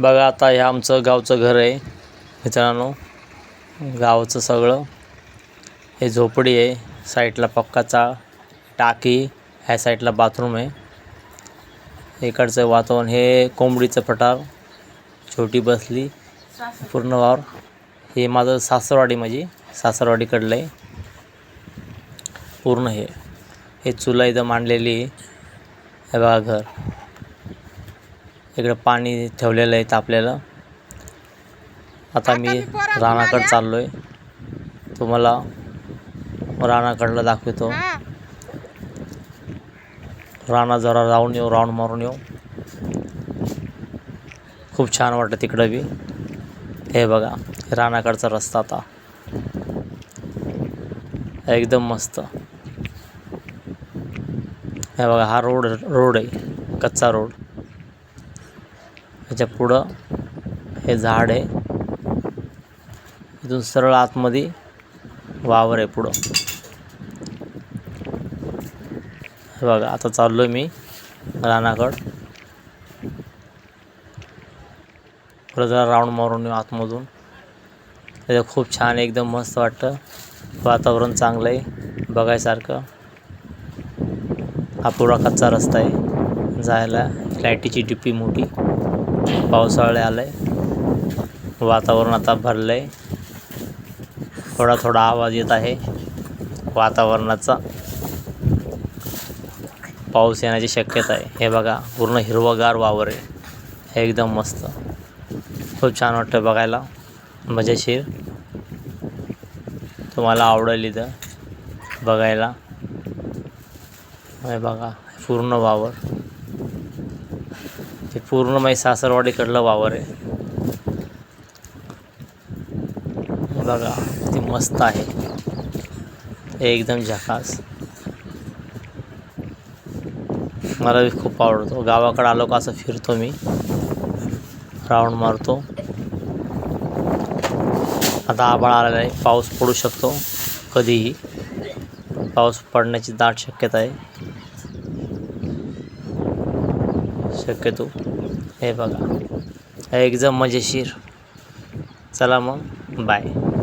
बघा आता हे आमचं गावचं घर आहे. मित्रांनो गावचं सगळं. हे झोपडी आहे साईडला पक्काचा टाकी ह्या साईडला बाथरूम आहे. इकडचं वातावरण हे कोंबडीचं पठार छोटी बसली पूर्ण वावर. हे माझं सासरवाडी माझी सासरवाडीकडलं आहे. पूर्ण हे. हे चुला इथं मांडलेली आहे. हे बघा घर. इकडं पाणी ठेवलेलं आहे तापलेलं. आता मी रानाकडं चाललो आहे तुम्हाला रानाकडलं दाखवतो. राणा जरा जाऊन येऊ राऊंड मारून येऊ. खूप छान वाटतं तिकडं बी. हे बघा रानाकडचा रस्ता आता. एकदम मस्त. हे बघा हा रोड रोड आहे कच्चा रोड. त्याच्या पुढं हे झाड आहे. इथून सरळ आतमध्ये वावर आहे पुढं. हे बघा आता चाललो आहे मी रानाकड. पुढं जरा राऊंड मारून येऊ आतमधून. त्याचं खूप छान एकदम मस्त वाटतं. वातावरण चांगलं आहे बघायसारखं. हा पुरा कच्चा रस्ता आहे. जायला लाईटीची डिप्पी मोठी. पावसाळे आलं आहे वातावरण आता भरलं आहे थोडा थोडा आवाज येत आहे वातावरणाचा. पाऊस येण्याची शक्यता आहे. हे बघा पूर्ण हिरवगार वावर आहे. हे एकदम मस्त. खूप छान वाटतं बघायला. मजेशीर. तुम्हाला आवडेल इथं बघायला. हे बघा पूर्ण वावर. हे पूर्ण माझी सासरवाडीकडलं वावर आहे. बघा ते मस्त आहे. एकदम झकास. मला खूप आवडतो. गावाकडं आलो का असं फिरतो मी. राऊंड मारतो. आता आभाळ आलेला आहे. पाऊस पडू शकतो कधीही. पाऊस पडण्याची दाट शक्यता आहे. शक्यतो. हे बघा. एकदम मजेशीर. चला मग. बाय